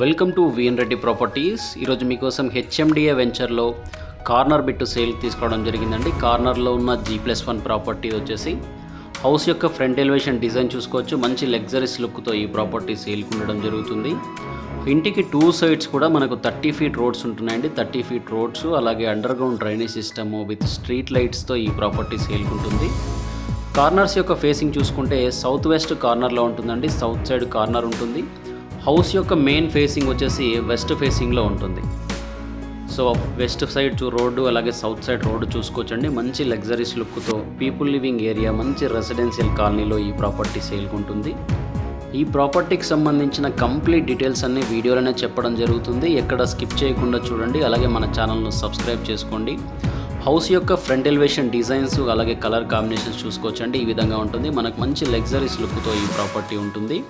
Welcome to VN Reddy properties ఈరోజు మీకోసం HMDA వెంచర్లో కార్నర్ బిట్టు సేల్ తీసుకోవడం జరిగిందండి. కార్నర్లో ఉన్న జీ ప్లస్ వన్ ప్రాపర్టీ వచ్చేసి హౌస్ యొక్క ఫ్రంట్ ఎలివేషన్ డిజైన్ చూసుకోవచ్చు. మంచి లగ్జరీస్ లుక్తో ఈ ప్రాపర్టీ సేల్కి ఉండడం జరుగుతుంది. ఇంటికి టూ సైడ్స్ కూడా మనకు థర్టీ ఫీట్ రోడ్స్ ఉంటున్నాయండి. థర్టీ ఫీట్ రోడ్స్ అలాగే underground drainage system with street లైట్స్తో ఈ ప్రాపర్టీ సేల్కి ఉంటుంది. కార్నర్స్ యొక్క ఫేసింగ్ చూసుకుంటే సౌత్ వెస్ట్ కార్నర్లో ఉంటుందండి. సౌత్ సైడ్ కార్నర్ ఉంటుంది. హౌస్ యొక్క మెయిన్ ఫేసింగ్ వచ్చేసి వెస్ట్ ఫేసింగ్లో ఉంటుంది. సో వెస్ట్ సైడ్ చూ- రోడ్డు అలాగే సౌత్ సైడ్ రోడ్డు చూసుకోవచ్చండి. మంచి లగ్జరీస్ లుక్తో పీపుల్ లివింగ్ ఏరియా మంచి రెసిడెన్షియల్ కాలనీలో ఈ ప్రాపర్టీ సేల్కుంటుంది. ఈ ప్రాపర్టీకి సంబంధించిన కంప్లీట్ డీటెయిల్స్ అన్ని వీడియోలోనే చెప్పడం జరుగుతుంది. ఎక్కడ స్కిప్ చేయకుండా చూడండి. అలాగే మన ఛానల్ను సబ్స్క్రైబ్ చేసుకోండి. హౌస్ యొక్క ఫ్రంట్ ఎలివేషన్ డిజైన్స్ అలాగే కలర్ కాంబినేషన్స్ చూసుకోవచ్చండి. ఈ విధంగా ఉంటుంది. మనకు మంచి లగ్జరీస్ లుక్తో ఈ ప్రాపర్టీ ఉంటుంది.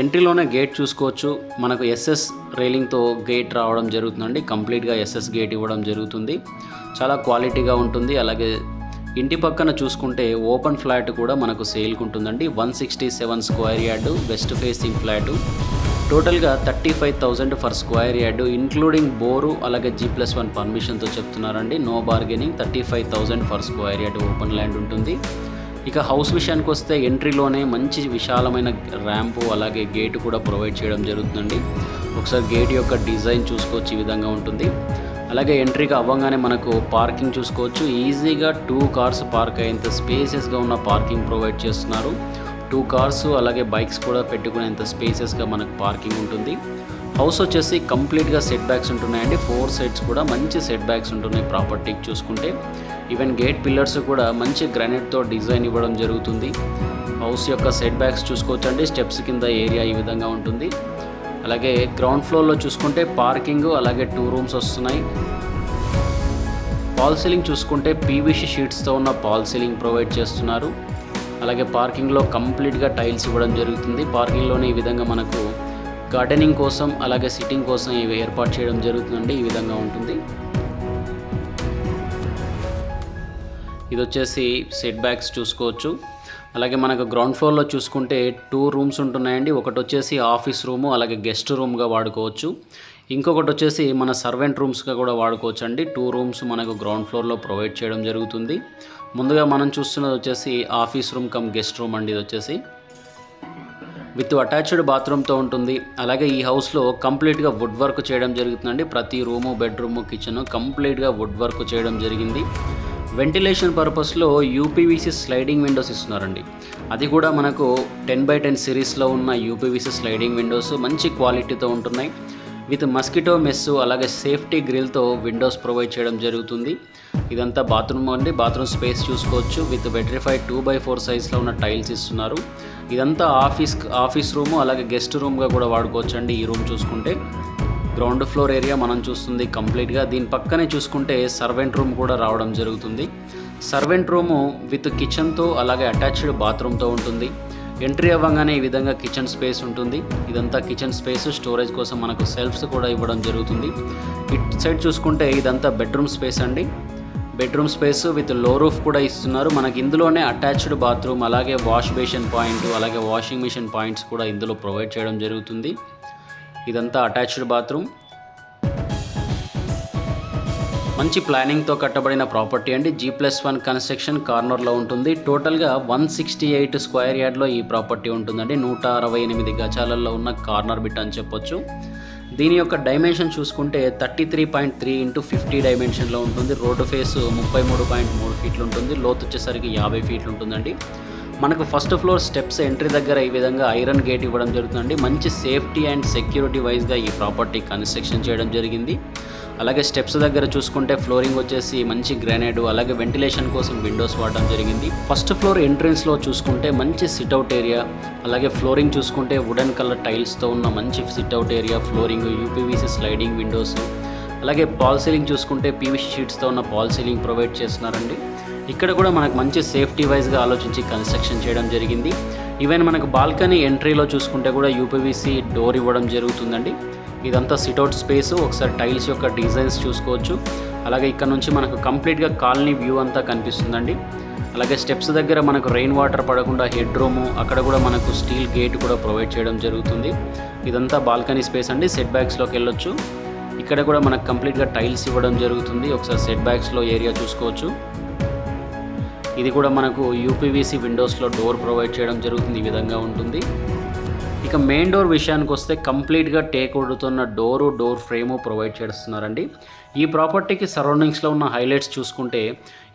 ఎంట్రీలోనే గేట్ చూసుకోవచ్చు. మనకు ఎస్ఎస్ రైలింగ్తో గేట్ రావడం జరుగుతుందండి. కంప్లీట్గా ఎస్ఎస్ గేట్ ఇవ్వడం జరుగుతుంది. చాలా క్వాలిటీగా ఉంటుంది. అలాగే ఇంటి పక్కన చూసుకుంటే ఓపెన్ ఫ్లాట్ కూడా మనకు సేల్కి ఉంటుందండి. One sixty seven square yard west facing flat. టోటల్గా thirty five thousand per square yard including bore అలాగే జీ ప్లస్ వన్ పర్మిషన్తో చెప్తున్నారండి. No bargaining thirty five thousand per square yard open land ఉంటుంది. ఇక హౌస్ విషయానికి వస్తే ఎంట్రీలోనే మంచి విశాలమైన ర్యాంపు అలాగే గేట్ కూడా ప్రొవైడ్ చేయడం జరుగుతుందండి. ఒకసారి గేట్ యొక్క డిజైన్ చూసుకోవచ్చు ఈ విధంగా ఉంటుంది. అలాగే ఎంట్రీగా అవ్వగానే మనకు పార్కింగ్ చూసుకోవచ్చు. ఈజీగా టూ కార్స్ పార్క్ అయ్యేంత స్పేసెస్గా ఉన్న పార్కింగ్ ప్రొవైడ్ చేస్తున్నారు. టూ కార్స్ అలాగే బైక్స్ కూడా పెట్టుకునేంత స్పేసెస్గా మనకు పార్కింగ్ ఉంటుంది. హౌస్ వచ్చేసి కంప్లీట్గా సెట్ బ్యాక్స్ ఉంటున్నాయండి. ఫోర్ సెట్స్ కూడా మంచి సెట్ బ్యాక్స్ ఉంటున్నాయి ప్రాపర్టీకి చూసుకుంటే. ఈవెన్ గేట్ పిల్లర్స్ కూడా మంచి గ్రానైట్తో డిజైన్ ఇవ్వడం జరుగుతుంది. హౌస్ యొక్క సెట్ బ్యాక్స్ చూసుకోవచ్చండి. స్టెప్స్ కింద ఏరియా ఈ విధంగా ఉంటుంది. అలాగే గ్రౌండ్ ఫ్లోర్లో చూసుకుంటే పార్కింగ్ అలాగే టూ రూమ్స్ వస్తున్నాయి. పాల్ సీలింగ్ చూసుకుంటే పీవీసీ షీట్స్తో ఉన్న పాల్ సీలింగ్ ప్రొవైడ్ చేస్తున్నారు. అలాగే పార్కింగ్లో కంప్లీట్గా టైల్స్ ఇవ్వడం జరుగుతుంది. పార్కింగ్లోనే ఈ విధంగా మనకు గార్డెనింగ్ కోసం అలాగే సిట్టింగ్ కోసం ఇవి ఏర్పాటు చేయడం జరుగుతుందండి ఈ విధంగా ఉంటుంది. ఇది వచ్చేసి సెట్ బ్యాక్స్ చూసుకోవచ్చు. అలాగే మనకు గ్రౌండ్ ఫ్లోర్లో చూసుకుంటే టూ రూమ్స్ ఉంటున్నాయండి. ఒకటి వచ్చేసి ఆఫీస్ రూము అలాగే గెస్ట్ రూమ్గా వాడుకోవచ్చు. ఇంకొకటి వచ్చేసి మన సర్వెంట్ రూమ్స్గా కూడా వాడుకోవచ్చు అండి టూ రూమ్స్ మనకు గ్రౌండ్ ఫ్లోర్లో ప్రొవైడ్ చేయడం జరుగుతుంది. ముందుగా మనం చూస్తున్నది వచ్చేసి office room cum guest room అండి ఇది వచ్చేసి విత్ అటాచ్డ్ బాత్రూమ్తో ఉంటుంది. అలాగే ఈ హౌస్లో కంప్లీట్గా వుడ్ వర్క్ చేయడం జరుగుతుందండి. ప్రతి రూము బెడ్రూము కిచెన్ కంప్లీట్గా వుడ్ వర్క్ చేయడం జరిగింది. వెంటిలేషన్ పర్పస్లో యూపీవీసీ స్లైడింగ్ విండోస్ ఇస్తున్నారండి. అది కూడా మనకు టెన్ బై టెన్ సిరీస్లో ఉన్న యూపీవీసీ స్లైడింగ్ విండోస్ మంచి క్వాలిటీతో ఉంటున్నాయి. విత్ మస్కిటో మెస్ అలాగే సేఫ్టీ గ్రిల్తో విండోస్ ప్రొవైడ్ చేయడం జరుగుతుంది. ఇదంతా బాత్రూమ్ అండి. బాత్రూమ్ స్పేస్ చూసుకోవచ్చు. With vitrified two by four సైజ్లో ఉన్న టైల్స్ ఇస్తున్నారు. ఇదంతా ఆఫీస్ ఆఫీస్ రూము అలాగే గెస్ట్ రూమ్గా కూడా వాడుకోవచ్చు అండి ఈ రూమ్ చూసుకుంటే. గ్రౌండ్ ఫ్లోర్ ఏరియా మనం చూస్తుంది కంప్లీట్గా. దీని పక్కనే చూసుకుంటే సర్వెంట్ రూమ్ కూడా రావడం జరుగుతుంది. సర్వెంట్ రూము విత్ కిచెన్తో అలాగే అటాచ్డ్ బాత్రూమ్తో ఉంటుంది. ఎంట్రీ అవ్వగానే ఈ విధంగా కిచెన్ స్పేస్ ఉంటుంది. ఇదంతా కిచెన్ స్పేస్ స్టోరేజ్ కోసం మనకు సెల్ఫ్స్ కూడా ఇవ్వడం జరుగుతుంది. ఇట్ సైడ్ చూసుకుంటే ఇదంతా బెడ్రూమ్ స్పేస్ అండి. బెడ్రూమ్ స్పేస్ విత్లో రూఫ్ కూడా ఇస్తున్నారు. మనకి ఇందులోనే అటాచ్డ్ బాత్రూమ్ అలాగే వాష్ బేషన్ పాయింట్ అలాగే వాషింగ్ మిషన్ పాయింట్స్ కూడా ఇందులో ప్రొవైడ్ చేయడం జరుగుతుంది. ఇదంతా అటాచ్డ్ బాత్రూమ్. మంచి ప్లానింగ్తో కట్టబడిన ప్రాపర్టీ అండి. జీ ప్లస్ వన్ కన్స్ట్రక్షన్ కార్నర్లో ఉంటుంది. టోటల్గా వన్ సిక్స్టీ ఎయిట్ స్క్వేర్ యార్డ్లో ఈ ప్రాపర్టీ ఉంటుందండి. నూట అరవై ఎనిమిది గజాలలో ఉన్న కార్నర్ బిట్ అని చెప్పొచ్చు. దీని యొక్క డైమెన్షన్ చూసుకుంటే thirty three point three into fifty డైమెన్షన్లో ఉంటుంది. రోడ్డు ఫేస్ ముప్పై మూడు పాయింట్ మూడు ఫీట్లు ఉంటుంది. లోతు వచ్చేసరికి యాభై ఫీట్లు ఉంటుందండి. మనకు ఫస్ట్ ఫ్లోర్ స్టెప్స్ ఎంట్రీ దగ్గర ఈ విధంగా ఐరన్ గేట్ ఇవ్వడం జరుగుతుందండి. మంచి సేఫ్టీ అండ్ సెక్యూరిటీ వైజ్గా ఈ ప్రాపర్టీ కన్స్ట్రక్షన్ చేయడం జరిగింది. అలాగే స్టెప్స్ దగ్గర చూసుకుంటే ఫ్లోరింగ్ వచ్చేసి మంచి గ్రానైడ్ అలాగే వెంటిలేషన్ కోసం విండోస్ వాడడం జరిగింది. ఫస్ట్ ఫ్లోర్ ఎంట్రన్స్లో చూసుకుంటే మంచి సిట్అవుట్ ఏరియా అలాగే ఫ్లోరింగ్ చూసుకుంటే వుడెన్ కలర్ టైల్స్తో ఉన్న మంచి sit out area flooring UPVC sliding windows అలాగే పాల్ సీలింగ్ చూసుకుంటే పీవీసీ షీట్స్తో ఉన్న పాల్ సీలింగ్ ప్రొవైడ్ చేస్తున్నారండి. ఇక్కడ కూడా మనకు మంచి సేఫ్టీ వైజ్గా ఆలోచించి కన్స్ట్రక్షన్ చేయడం జరిగింది. ఈవెన్ మనకు బాల్కనీ ఎంట్రీలో చూసుకుంటే కూడా యూపీవీసీ డోర్ ఇవ్వడం జరుగుతుందండి. ఇదంతా సిట్అవుట్ స్పేస్ ఒకసారి టైల్స్ యొక్క డిజైన్స్ చూసుకోవచ్చు. అలాగే ఇక్కడ నుంచి మనకు కంప్లీట్గా కాలనీ వ్యూ అంతా కనిపిస్తుందండి. అలాగే స్టెప్స్ దగ్గర మనకు రెయిన్ వాటర్ పడకుండా హెడ్ రూము అక్కడ కూడా మనకు స్టీల్ గేట్ కూడా ప్రొవైడ్ చేయడం జరుగుతుంది. ఇదంతా బాల్కనీ స్పేస్ అండి. సెట్ బ్యాక్స్లోకి వెళ్ళొచ్చు. ఇక్కడ కూడా మనకు కంప్లీట్గా టైల్స్ ఇవ్వడం జరుగుతుంది. ఒకసారి సెట్ బ్యాక్స్లో ఏరియా చూసుకోవచ్చు. ఇది కూడా మనకు యూపీవీసీ విండోస్లో డోర్ ప్రొవైడ్ చేయడం జరుగుతుంది ఈ విధంగా ఉంటుంది. ఇక మెయిన్ డోర్ విషయానికి వస్తే కంప్లీట్గా టేక్ ఉడుతున్న డోరు డోర్ ఫ్రేము ప్రొవైడ్ చేస్తున్నారండి. ఈ ప్రాపర్టీకి సరౌండింగ్స్లో ఉన్న హైలైట్స్ చూసుకుంటే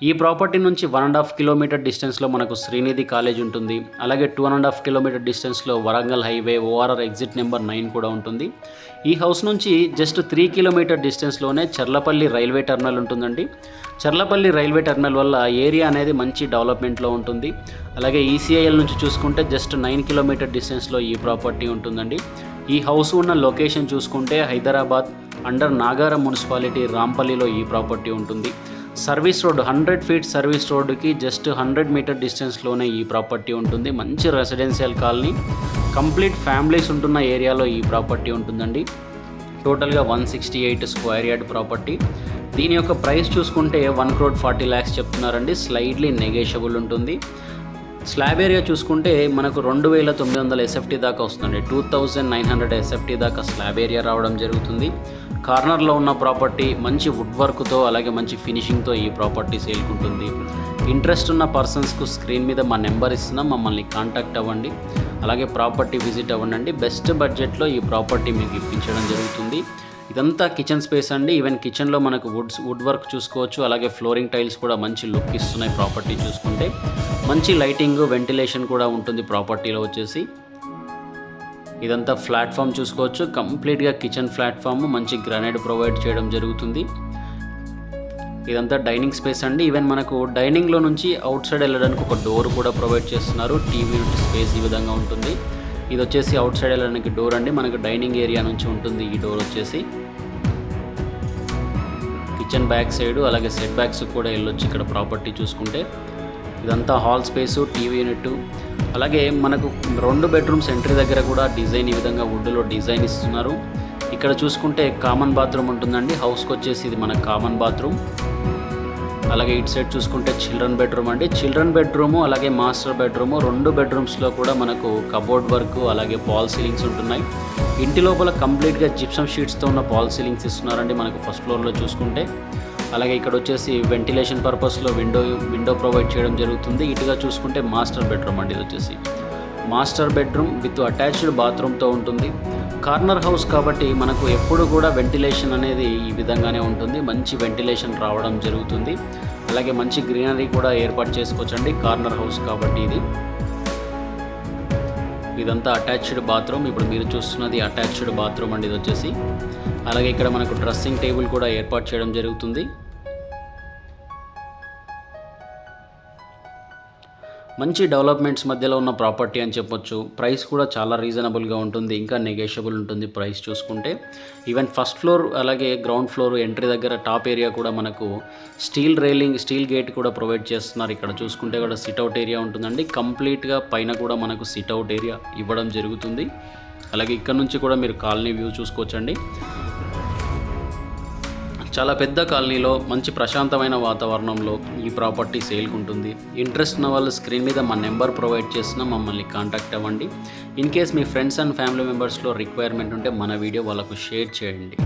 ఈ ప్రాపర్టీ నుంచి వన్ అండ్ హాఫ్ కిలోమీటర్ డిస్టెన్స్లో మనకు శ్రీనిధి కాలేజ్ ఉంటుంది. అలాగే టూ అండ్ హాఫ్ కిలోమీటర్ డిస్టెన్స్లో Warangal highway ORR exit number nine కూడా ఉంటుంది. ఈ హౌస్ నుంచి జస్ట్ త్రీ కిలోమీటర్ డిస్టెన్స్లోనే చర్లపల్లి రైల్వే టర్మినల్ ఉంటుందండి. చర్లపల్లి రైల్వే టర్మినల్ వల్ల ఏరియా అనేది మంచి డెవలప్మెంట్లో ఉంటుంది. అలాగే ఈసీఐఎల్ నుంచి చూసుకుంటే జస్ట్ నైన్ కిలోమీటర్ డిస్టెన్స్లో ఈ ప్రాపర్టీ ఉంటుందండి. ఈ హౌస్ ఉన్న లొకేషన్ చూసుకుంటే హైదరాబాద్ అండర్ నాగారం మున్సిపాలిటీ రాంపల్లిలో ఈ ప్రాపర్టీ ఉంటుంది. Service road hundred feet service రోడ్డుకి జస్ట్ హండ్రెడ్ మీటర్ డిస్టెన్స్లోనే ఈ ప్రాపర్టీ ఉంటుంది. మంచి రెసిడెన్షియల్ కాలనీ కంప్లీట్ ఫ్యామిలీస్ ఉంటున్న ఏరియాలో ఈ ప్రాపర్టీ ఉంటుందండి. టోటల్గా one sixty eight square yard property. దీని యొక్క ప్రైస్ చూసుకుంటే వన్ క్రోడ్ ఫార్టీ ల్యాక్స్ చెప్తున్నారండి. స్లైడ్లీ నెగేషబుల్ ఉంటుంది. స్లాబ్ ఏరియా చూసుకుంటే మనకు రెండు వేల తొమ్మిది వందల ఎస్ఎఫ్టీ దాకా వస్తుంది. Two thousand nine hundred SFT దాకా స్లాబ్ ఏరియా రావడం జరుగుతుంది. కార్నర్లో ఉన్న ప్రాపర్టీ మంచి వుడ్ వర్క్తో అలాగే మంచి ఫినిషింగ్తో ఈ ప్రాపర్టీ సేల్కుంటుంది. ఇంట్రెస్ట్ ఉన్న పర్సన్స్కు స్క్రీన్ మీద మా నెంబర్ ఇస్తున్నాం మమ్మల్ని కాంటాక్ట్ అవ్వండి. అలాగే ప్రాపర్టీ విజిట్ అవ్వండి బెస్ట్ బడ్జెట్లో ఈ ప్రాపర్టీ మీకు ఇప్పించడం జరుగుతుంది. ఇదంతా కిచెన్ స్పేస్ అండి. ఈవెన్ కిచెన్లో మనకు వుడ్స్ వుడ్ వర్క్ చూసుకోవచ్చు. అలాగే ఫ్లోరింగ్ టైల్స్ కూడా మంచి లుక్ ఇస్తున్నాయి ప్రాపర్టీ చూసుకుంటే. మంచి లైటింగ్ వెంటిలేషన్ కూడా ఉంటుంది ప్రాపర్టీలో వచ్చేసి. ఇదంతా ప్లాట్ఫామ్ చూసుకోవచ్చు. కంప్లీట్గా కిచెన్ ప్లాట్ఫామ్ మంచి గ్రానైట్ ప్రొవైడ్ చేయడం జరుగుతుంది. ఇదంతా డైనింగ్ స్పేస్ అండి. ఈవెన్ మనకు డైనింగ్లో నుంచి అవుట్ సైడ్ వెళ్ళడానికి ఒక డోర్ కూడా ప్రొవైడ్ చేస్తున్నారు. టీవీ స్పేస్ ఈ విధంగా ఉంటుంది. ఇది వచ్చేసి అవుట్ సైడ్ వెళ్ళడానికి డోర్ అండి. మనకు డైనింగ్ ఏరియా నుంచి ఉంటుంది ఈ డోర్ వచ్చేసి. కిచెన్ బ్యాక్ సైడ్ అలాగే సెట్ బ్యాక్స్ కూడా వెళ్ళొచ్చు ఇక్కడ ప్రాపర్టీ చూసుకుంటే. ఇదంతా హాల్ స్పేసు టీవీ యూనిట్ అలాగే మనకు రెండు బెడ్రూమ్స్ ఎంట్రీ దగ్గర కూడా డిజైన్ ఈ విధంగా వుడ్లో డిజైన్ ఇస్తున్నారు. ఇక్కడ చూసుకుంటే కామన్ బాత్రూమ్ ఉంటుందండి. హౌస్కి వచ్చేసి ఇది మన కామన్ బాత్రూమ్. అలాగే ఇటు సైడ్ చూసుకుంటే చిల్డ్రన్ బెడ్రూమ్ అండి. చిల్డ్రన్ బెడ్రూము అలాగే మాస్టర్ బెడ్రూము రెండు బెడ్రూమ్స్లో కూడా మనకు కబోర్డ్ వర్క్ అలాగే పాల్ సీలింగ్స్ ఉంటున్నాయి. ఇంటి లోపల కంప్లీట్గా జిప్సమ్ షీట్స్తో ఉన్న పాల్ సీలింగ్స్ ఇస్తున్నారండి మనకు ఫస్ట్ ఫ్లోర్లో చూసుకుంటే. అలాగే ఇక్కడ వచ్చేసి వెంటిలేషన్ పర్పస్లో విండో విండో ప్రొవైడ్ చేయడం జరుగుతుంది. ఇటుగా చూసుకుంటే మాస్టర్ బెడ్రూమ్ అండి ఇది వచ్చేసి. మాస్టర్ బెడ్రూమ్ విత్ అటాచ్డ్ బాత్రూమ్తో ఉంటుంది. కార్నర్ హౌస్ కాబట్టి మనకు ఎప్పుడు కూడా వెంటిలేషన్ అనేది ఈ విధంగానే ఉంటుంది. మంచి వెంటిలేషన్ రావడం జరుగుతుంది. అలాగే మంచి గ్రీనరీ కూడా ఏర్పాటు చేసుకోవచ్చండి కార్నర్ హౌస్ కాబట్టి ఇది. ఇదంతా అటాచ్డ్ బాత్రూమ్ ఇప్పుడు మీరు చూస్తున్నది అటాచ్డ్ బాత్రూమ్ అండి ఇది వచ్చేసి. అలాగే ఇక్కడ మనకు డ్రెస్సింగ్ టేబుల్ కూడా ఏర్పాటు చేయడం జరుగుతుంది. మంచి డెవలప్మెంట్స్ మధ్యలో ఉన్న ప్రాపర్టీ అని చెప్పొచ్చు. ప్రైస్ కూడా చాలా రీజనబుల్గా ఉంటుంది. ఇంకా నెగోషియబుల్ ఉంటుంది ప్రైస్ చూసుకుంటే. ఈవెన్ ఫస్ట్ ఫ్లోర్ అలాగే గ్రౌండ్ ఫ్లోర్ ఎంట్రీ దగ్గర టాప్ ఏరియా కూడా మనకు స్టీల్ రైలింగ్ స్టీల్ గేట్ కూడా ప్రొవైడ్ చేస్తున్నారు. ఇక్కడ చూసుకుంటే కూడా సిట్అవుట్ ఏరియా ఉంటుందండి. కంప్లీట్గా పైన కూడా మనకు సిట్అవుట్ ఏరియా ఇవ్వడం జరుగుతుంది. అలాగే ఇక్కడ నుంచి కూడా మీరు కాలనీ వ్యూ చూసుకోవచ్చండి. చాలా పెద్ద కాలనీలో మంచి ప్రశాంతమైన వాతావరణంలో ఈ ప్రాపర్టీ సేల్కుంటుంది. ఇంట్రెస్ట్ ఉన్న వాళ్ళు స్క్రీన్ మీద మా నెంబర్ ప్రొవైడ్ చేసిన మమ్మల్ని కాంటాక్ట్ అవ్వండి. ఇన్ కేస్ మీ ఫ్రెండ్స్ అండ్ ఫ్యామిలీ మెంబర్స్లో రిక్వైర్మెంట్ ఉంటే మన వీడియో వాళ్ళకు షేర్ చేయండి.